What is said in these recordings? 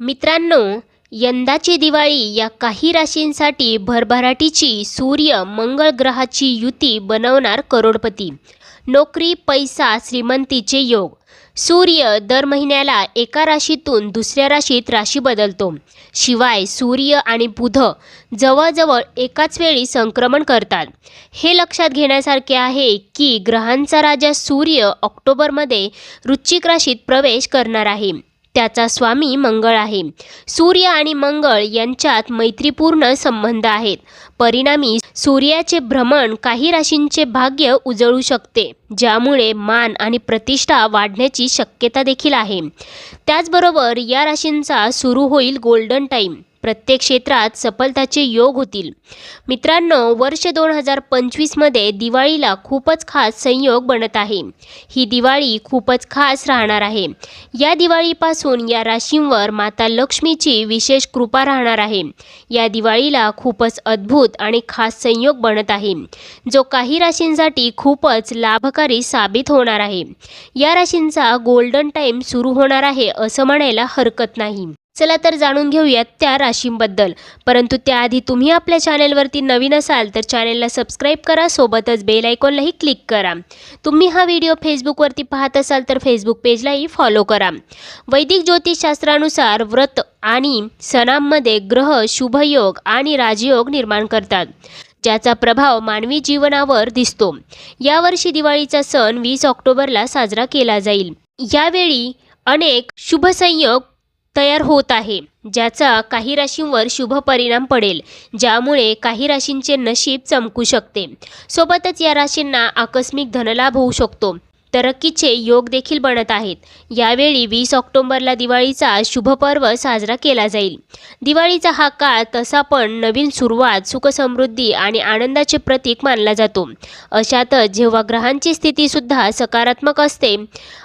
मित्रांनो यंदाची दिवाळी या काही राशींसाठी भरभराटीची सूर्य मंगळ ग्रहाची युती बनवणार करोडपती. नोकरी पैसा श्रीमंतीचे योग. सूर्य दर महिन्याला एका राशीतून दुसऱ्या राशीत राशी बदलतो. शिवाय सूर्य आणि बुध जवळजवळ एकाच वेळी संक्रमण करतात. हे लक्षात घेण्यासारखे आहे की ग्रहांचा राजा सूर्य ऑक्टोबरमध्ये वृश्चिक राशीत प्रवेश करणार आहे. त्याचा स्वामी मंगळ आहे. सूर्य आणि मंगळ यांच्यात मैत्रीपूर्ण संबंध आहेत. परिणामी सूर्याचे भ्रमण काही राशींचे भाग्य उजळू शकते ज्यामुळे मान आणि प्रतिष्ठा वाढण्याची शक्यता देखील आहे. त्याचबरोबर या राशींचा सुरू होईल गोल्डन टाईम प्रत्येक क्षेत्रात सफलताचे योग होतील. मित्रांनो वर्ष दोन हजार पंचवीसमध्ये दिवाळीला खूपच खास संयोग बनत आहे. ही दिवाळी खूपच खास राहणार आहे. या दिवाळीपासून या राशींवर माता लक्ष्मीची विशेष कृपा राहणार आहे. या दिवाळीला खूपच अद्भुत आणि खास संयोग बनत आहे. जो काही राशींसाठी खूपच लाभकारी साबित होणार आहे. या राशींचा गोल्डन टाईम सुरू होणार आहे असं म्हणायला हरकत नाही. चला तर जाणून घेऊयात त्या राशींबद्दल. परंतु त्याआधी तुम्ही आपल्या चॅनेलवरती नवीन असाल तर चॅनेलला सबस्क्राईब करा सोबतच बेल आयकॉनलाही क्लिक करा. तुम्ही हा व्हिडिओ फेसबुकवरती पाहत असाल तर फेसबुक पेजलाही फॉलो करा. वैदिक ज्योतिषशास्त्रानुसार व्रत आणि सणांमध्ये ग्रह शुभयोग आणि राजयोग निर्माण करतात ज्याचा प्रभाव मानवी जीवनावर दिसतो. यावर्षी दिवाळीचा सण वीस ऑक्टोबरला साजरा केला जाईल. यावेळी अनेक शुभसंयोग तयार होत आहे. ज्याचा काही राशींवर शुभ परिणाम पडेल. ज्यामुळे काही राशींचे नशीब चमकू शकते. सोबतच या राशींना आकस्मिक धनलाभ होऊ शकतो. तरक्कीचे योग देखील बनत आहेत. यावेळी वीस ऑक्टोंबरला दिवाळीचा शुभपर्व साजरा केला जाईल. दिवाळीचा हा काळ तसा पण नवीन सुरुवात सुखसमृद्धी आणि आनंदाचे प्रतीक मानला जातो. अशातच जेव्हा ग्रहांची स्थितीसुद्धा सकारात्मक असते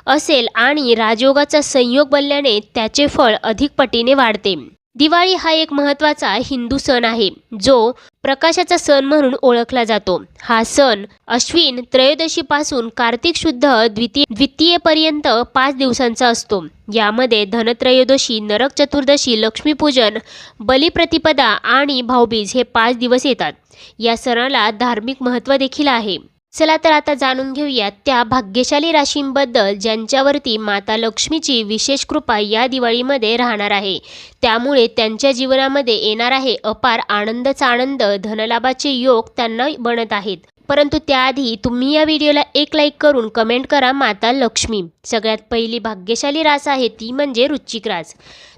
असेल आणि राजयोगाचा संयोग बनल्याने त्याचे फळ अधिक पटीने वाढते. दिवाळी हा एक महत्त्वाचा हिंदू सण आहे जो प्रकाशाचा सण म्हणून ओळखला जातो. हा सण अश्विन त्रयोदशीपासून कार्तिक शुद्ध द्वितीय द्वितीयेपर्यंत पाच दिवसांचा असतो. यामध्ये धनत्रयोदशी नरक चतुर्दशी लक्ष्मीपूजन बलिप्रतिपदा आणि भाऊबीज हे पाच दिवस येतात. या सणाला धार्मिक महत्त्व देखील आहे. चला तर आता जाणून घेऊयात त्या भाग्यशाली राशींबद्दल ज्यांच्यावरती माता लक्ष्मीची विशेष कृपा या दिवाळीमध्ये राहणार आहे. त्यामुळे त्यांच्या जीवनामध्ये येणार आहे अपार आनंदचा आनंद धनलाभाचे योग त्यांना बनत आहेत. परंतु त्याआधी तुम्ही या व्हिडिओला एक लाईक करून कमेंट करा माता लक्ष्मी. सगळ्यात पहिली भाग्यशाली रास आहे ती म्हणजे वृश्चिक रास.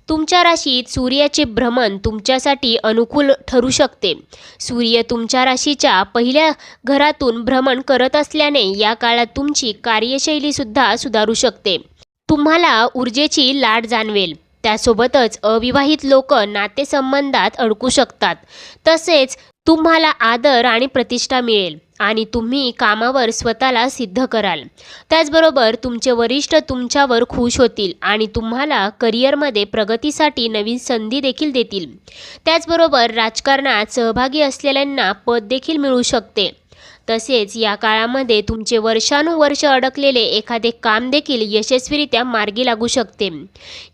तुमच्या राशीत सूर्याचे भ्रमण तुमच्यासाठी अनुकूल ठरू शकते. सूर्य तुमच्या राशीच्या पहिल्या घरातून भ्रमण करत असल्याने या काळात तुमची कार्यशैलीसुद्धा सुधारू शकते. तुम्हाला ऊर्जेची लाट जाणवेल. त्यासोबतच अविवाहित लोक नातेसंबंधात अडकू शकतात. तसेच तुम्हाला आदर आणि प्रतिष्ठा मिळेल आणि तुम्ही कामावर स्वतःला सिद्ध कराल. त्याचबरोबर तुमचे वरिष्ठ तुमच्यावर खुश होतील आणि तुम्हाला करिअरमध्ये प्रगतीसाठी नवीन संधी देखील देतील. त्याचबरोबर राजकारणात सहभागी असलेल्यांना पद देखील मिळू शकते. तसेच या काळामध्ये तुमचे वर्षानुवर्ष अडकलेले एखादे काम देखील यशस्वीरित्या मार्गी लागू शकते.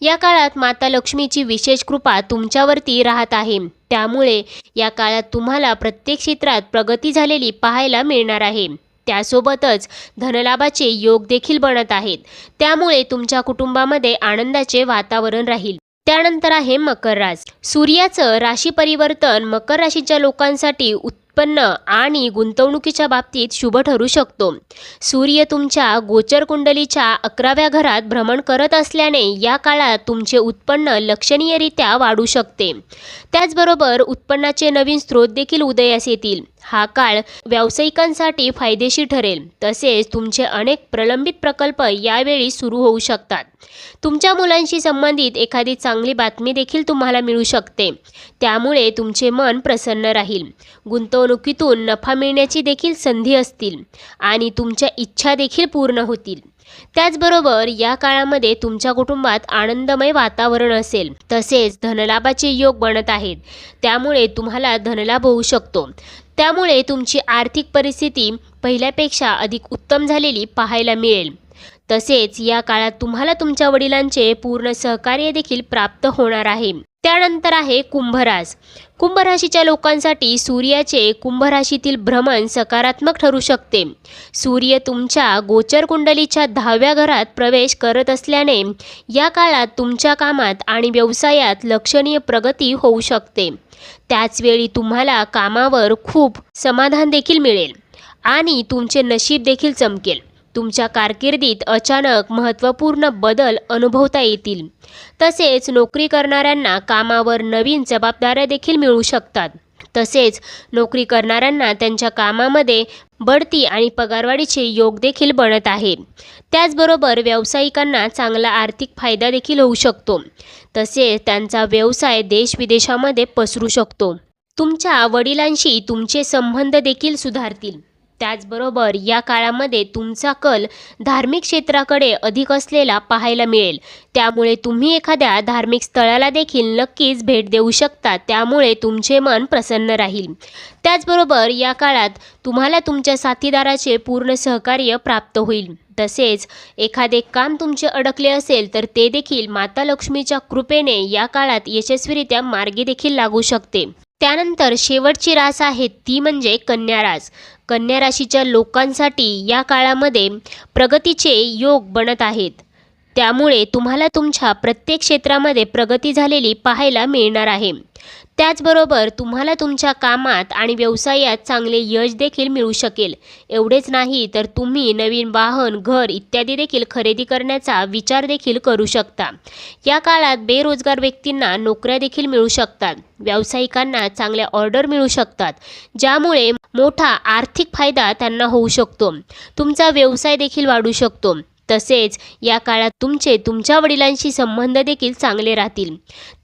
या काळात माता लक्ष्मीची विशेष कृपा तुमच्यावरती राहत आहे. त्यामुळे या काळात तुम्हाला प्रत्येक क्षेत्रात प्रगती झालेली पाहायला मिळणार आहे. त्यासोबतच धनलाभाचे योग देखील बनत आहेत. त्यामुळे तुमच्या कुटुंबामध्ये आनंदाचे वातावरण राहील. त्यानंतर आहे मकर रास सूर्याचं राशी परिवर्तन मकर राशीच्या लोकांसाठी उत्पन्न आणि गुंतवणुकीच्या बाबतीत शुभ ठरू शकतो. सूर्य तुमच्या गोचर कुंडलीच्या अकराव्या घरात भ्रमण करत असल्याने या काळात तुमचे उत्पन्न लक्षणीयरित्या वाढू शकते. त्याचबरोबर उत्पन्नाचे नवीन स्रोत देखील उदयास येतील. हा काळ व्यावसायिकांसाठी फायदेशीर ठरेल. तसेच तुमचे अनेक प्रलंबित प्रकल्प यावेळी सुरू होऊ शकतात. तुमच्या मुलांशी संबंधित एखादी चांगली बातमी देखील तुम्हाला मिळू शकते. त्यामुळे तुमचे मन प्रसन्न राहील. गुंतवणुकीतून नफा मिळण्याची देखील संधी असतील आणि तुमच्या इच्छा देखील पूर्ण होतील. त्याचबरोबर या काळामध्ये तुमच्या कुटुंबात आनंदमय वातावरण असेल. तसेच धनलाभाचे योग बनत आहेत. त्यामुळे तुम्हाला धनलाभ होऊ शकतो. त्यामुळे तुमची आर्थिक परिस्थिती पहिल्यापेक्षा अधिक उत्तम झालेली पाहायला मिळेल. तसेच या काळात तुम्हाला तुमच्या वडिलांचे पूर्ण सहकार्य देखील प्राप्त होणार आहे. त्यानंतर आहे कुंभरास कुंभ राशीच्या लोकांसाठी सूर्याचे कुंभ राशीतील भ्रमण सकारात्मक ठरू शकते. सूर्य तुमच्या गोचर कुंडलीच्या दहाव्या घरात प्रवेश करत असल्याने या काळात तुमच्या कामात आणि व्यवसायात लक्षणीय प्रगती होऊ शकते. त्याचवेळी तुम्हाला कामावर खूप समाधान देखील मिळेल आणि तुमचे नशीब देखील चमकेल. तुमच्या कारकिर्दीत अचानक महत्त्वपूर्ण बदल अनुभवता येतील. तसेच नोकरी करणाऱ्यांना कामावर नवीन जबाबदाऱ्या देखील मिळू शकतात. तसेच नोकरी करणाऱ्यांना त्यांच्या कामामध्ये बढती आणि पगारवाढीचे योग देखील बनत आहे. त्याचबरोबर व्यावसायिकांना चांगला आर्थिक फायदा देखील होऊ शकतो. तसेच त्यांचा व्यवसाय देशविदेशामध्ये पसरू शकतो. तुमच्या वडिलांशी तुमचे संबंध देखील सुधारतील. त्याचबरोबर या काळामध्ये तुमचा कल धार्मिक क्षेत्राकडे अधिक असलेला पाहायला मिळेल. त्यामुळे तुम्ही एखाद्या धार्मिक स्थळाला देखील नक्कीच भेट देऊ शकता. त्यामुळे तुमचे मन प्रसन्न राहील. त्याचबरोबर या काळात तुम्हाला तुमच्या साथीदाराचे पूर्ण सहकार्य प्राप्त होईल. तसेच एखादे काम तुमचे अडकले असेल तर ते देखील माता लक्ष्मीच्या कृपेने या काळात यशस्वीरित्या मार्गी देखील लागू शकते. त्यानंतर शेवटची रास आहे ती म्हणजे कन्या रास कन्या राशीच्या लोकांसाठी या काळामध्ये प्रगतीचे योग बनत आहेत. त्यामुळे तुम्हाला तुमच्या प्रत्येक क्षेत्रामध्ये प्रगती झालेली पाहायला मिळणार आहे. त्याचबरोबर तुम्हाला तुमच्या कामात आणि व्यवसायात चांगले यश देखील मिळू शकेल. एवढेच नाही तर तुम्ही नवीन वाहन घर इत्यादी देखील खरेदी करण्याचा विचार देखील करू शकता. या काळात बेरोजगार व्यक्तींना नोकऱ्या देखील मिळू शकतात. व्यावसायिकांना चांगल्या ऑर्डर मिळू शकतात. ज्यामुळे मोठा आर्थिक फायदा त्यांना होऊ शकतो. तुमचा व्यवसाय देखील वाढू शकतो. तसेच या काळात तुमचे तुमच्या वडिलांशी संबंध देखील चांगले राहतील.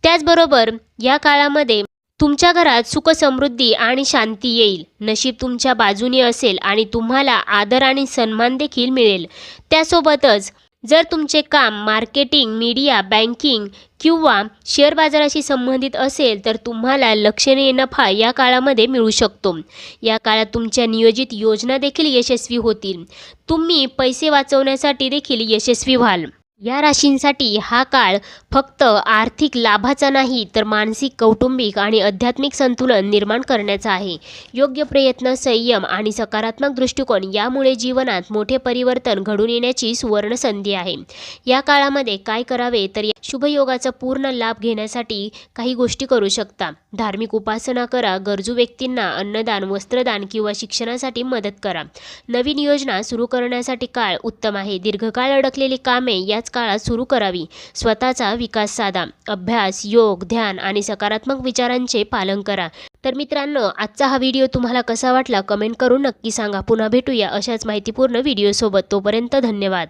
त्याचबरोबर या काळामध्ये तुमच्या घरात सुख समृद्धी आणि शांती येईल. नशीब तुमच्या बाजूने असेल आणि तुम्हाला आदर आणि सन्मान देखील मिळेल. त्यासोबतच जर तुमचे काम मार्केटिंग मीडिया बँकिंग किंवा शेअर बाजाराशी संबंधित असेल तर तुम्हाला लक्षणीय नफा या काळामध्ये मिळू शकतो. या काळात तुमच्या नियोजित योजना देखील यशस्वी होतील. तुम्ही पैसे वाचवण्यासाठी देखील यशस्वी व्हाल. या राशींसाठी हा काळ फक्त आर्थिक लाभाचा नाही तर मानसिक कौटुंबिक आणि आध्यात्मिक संतुलन निर्माण करण्याचा आहे. योग्य प्रयत्न संयम आणि सकारात्मक दृष्टिकोन यामुळे जीवनात मोठे परिवर्तन घडून येण्याची सुवर्ण संधी आहे. या काळामध्ये काय करावे तर या शुभयोगाचा पूर्ण लाभ घेण्यासाठी काही गोष्टी करू शकता. धार्मिक उपासना करा गरजू व्यक्तींना अन्नदान वस्त्रदान किंवा शिक्षणासाठी मदत करा. नवीन योजना सुरू करण्यासाठी काळ उत्तम आहे. दीर्घकाळ अडकलेली कामे याच काळात सुरू करावी. स्वतःचा विकास साधा. अभ्यास योग ध्यान आणि सकारात्मक विचारांचे पालन करा. तर मित्रांनो आजचा हा व्हिडिओ तुम्हाला कसा वाटला कमेंट करून नक्की सांगा. पुन्हा भेटूया अशाच माहितीपूर्ण व्हिडिओसोबत. तोपर्यंत धन्यवाद.